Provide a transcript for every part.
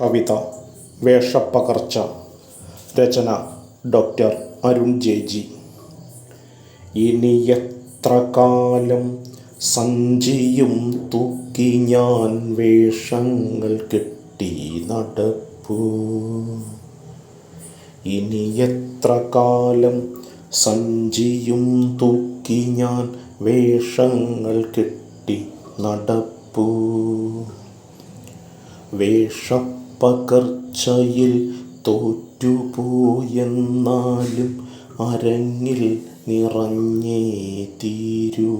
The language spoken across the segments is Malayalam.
കവിത വേഷപ്പകർച്ച രചന ഡോക്ടർ അരുൺ ജെ ജി ഇനി എത്ര കാലം സഞ്ചിയും തൂക്കി ഞാൻ വേഷങ്ങൾ കെട്ടി നടപ്പൂ. ഇനി എത്ര കാലം സഞ്ചിയും തൂക്കി ഞാൻ വേഷങ്ങൾ കെട്ടി നടപ്പൂ. വേഷപ്പകർച്ചയിൽ തോറ്റുപോയെന്നാലും അരങ്ങിൽ നിറഞ്ഞേ തീരൂ.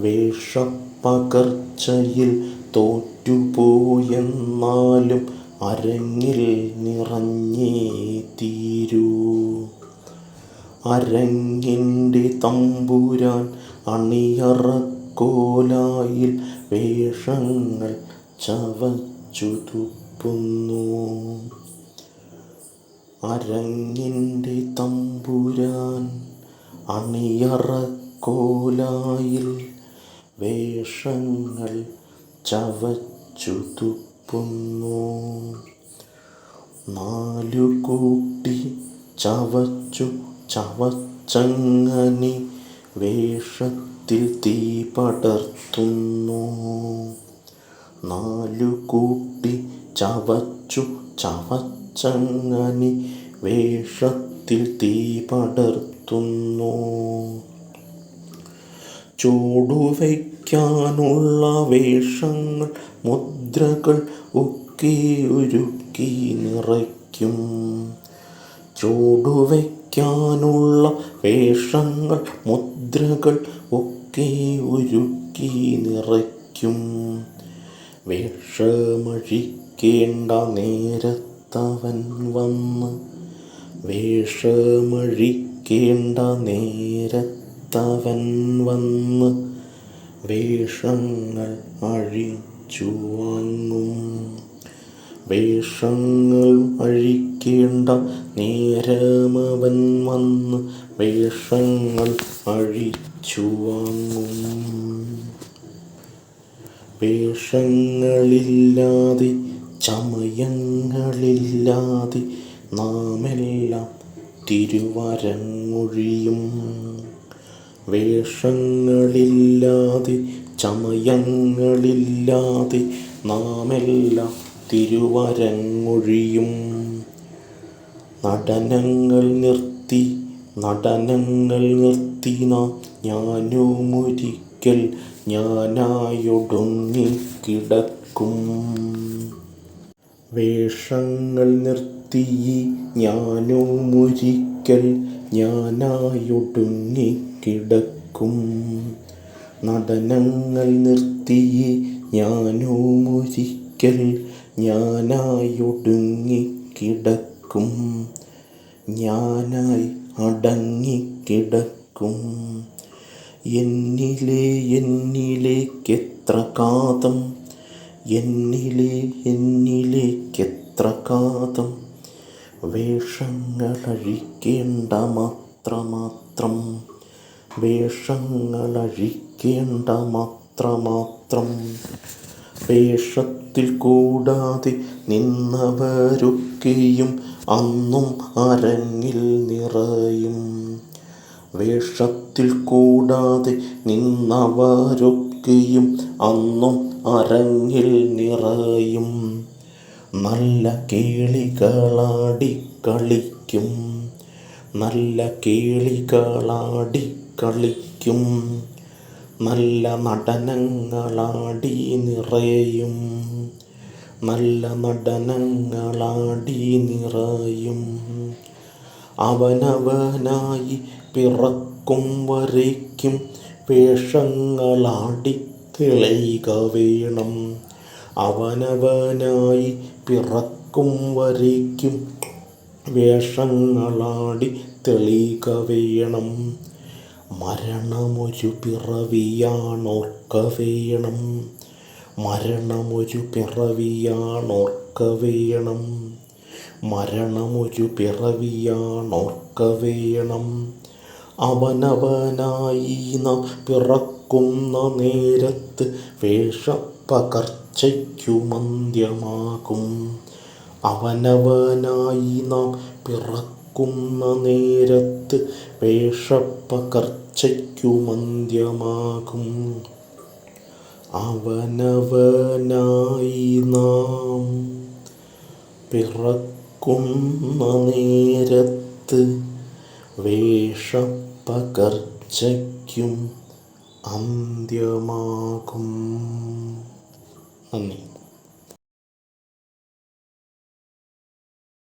വേഷപ്പകർച്ചയിൽ തോറ്റുപോയെന്നാലും അരങ്ങിൽ നിറഞ്ഞേ തീരൂ. അരങ്ങിന്റെ തമ്പുരാൻ അണിയറക്കോലായിൽ വേഷങ്ങൾ ചവച്ചു തുപ്പുന്നു അരങ്ങിന്റെ തമ്പുരാൻ അണിയറക്കോലായിൽ വേഷങ്ങൾ ചവച്ചുതുപ്പുന്നു. നാലു കൂട്ടി ചവച്ചു ചവച്ചങ്ങനി വേഷത്തിൽ തീ പടർത്തുന്നു. നാലു കൂട്ടി ചവച്ചു ചവച്ചങ്ങനി വേഷത്തിൽ തീ പടർത്തുന്നു. ചൂടുവയ്ക്കാനുള്ള വേഷങ്ങൾ മുദ്രകൾ ഉക്കി ഒരുക്കി നിറയ്ക്കും. ചൂടുവയ്ക്കാനുള്ള വേഷങ്ങൾ മുദ്രകൾ ഒക്കെ ഒരുക്കി നിറയ്ക്കും. വേഷമഴിക്കേണ്ട നേരത്തവൻ വന്ന് വേഷമഴിക്കേണ്ട നേരത്തവൻ വന്ന് വേഷങ്ങൾ അഴിച്ചു വാങ്ങും. വേഷങ്ങൾ അഴിക്കേണ്ട നേരമവൻ വന്ന് വേഷങ്ങൾ അഴിച്ചു വാങ്ങും. വേഷങ്ങളില്ലാതെ ചമയങ്ങളില്ലാതെ നാമെല്ലാം തിരുവരങ്ങൊഴിയും. വേഷങ്ങളില്ലാതെ ചമയങ്ങളില്ലാതെ നാമെല്ലാം തിരുവരങ്ങൊഴിയും. നടനങ്ങൾ നിർത്തി നടനങ്ങൾ നിർത്തി നാം ഞാനുമൊരിക്കൽ ഞാനായൊടുങ്ങി കിടക്കും. വേഷങ്ങൾ നിർത്തി ഞാനായൊടുങ്ങി കിടക്കും. നടനങ്ങൾ നിർത്തി ഞാനുമൊരിക്കൽ ഞാനായൊടുങ്ങി കിടക്കും. ഞാനായി അടങ്ങിക്കിടക്കും എന്നിലെ എന്നിലേക്കെത്ര കാതം? എന്നിലെ എന്നിലേക്കെത്ര കാതം? വേഷങ്ങളഴിക്കേണ്ട മാത്രമാത്രം വേഷങ്ങളഴിക്കേണ്ട മാത്രമാത്രം വേഷത്തിൽ കൂടാതെ നിന്നവരൊക്കെയും അന്നും അരങ്ങിൽ നിറയും. വേഷത്തിൽ കൂടാതെ നിന്നവരൊക്കെയും അന്നും അരങ്ങിൽ നിറയും. നല്ല കേളികളാടി കളിക്കും. നല്ല കേളികളാടി കളിക്കും. നല്ല നടനങ്ങളാടി നിറയും. നല്ല നടനങ്ങളാടി നിറയും. അവനവനായി പിറക്കും വരയ്ക്കും വേഷങ്ങളാടി തെളിയുക വേണം. അവനവനായി പിറക്കും വരയ്ക്കും വേഷങ്ങളാടി തെളിയുക വേണം. മരണമൊരു പിറവിയാണോർക്ക വേണം. മരണമൊരു പിറവിയാണോർക്ക വേണം. മരണമൊരു പിറവിയാണോർക്ക വേണം. അവനവനായി നാം പിറക്കുന്ന നേരത്ത് വേഷപ്പകർച്ചയ്ക്കു പകർച്ചയ്ക്കുമന്ത്യമാകും അവനവനായി നാം പിറക്കുന്ന നേരത്ത് വേഷപ്പകർച്ചയ്ക്കുമന്ത്യമാകും അവനവനായി നാം പിറക്കുന്ന നേരത്ത് വേഷപ്പകർച്ചയ്ക്കും അന്ത്യമാകും. നന്ദി.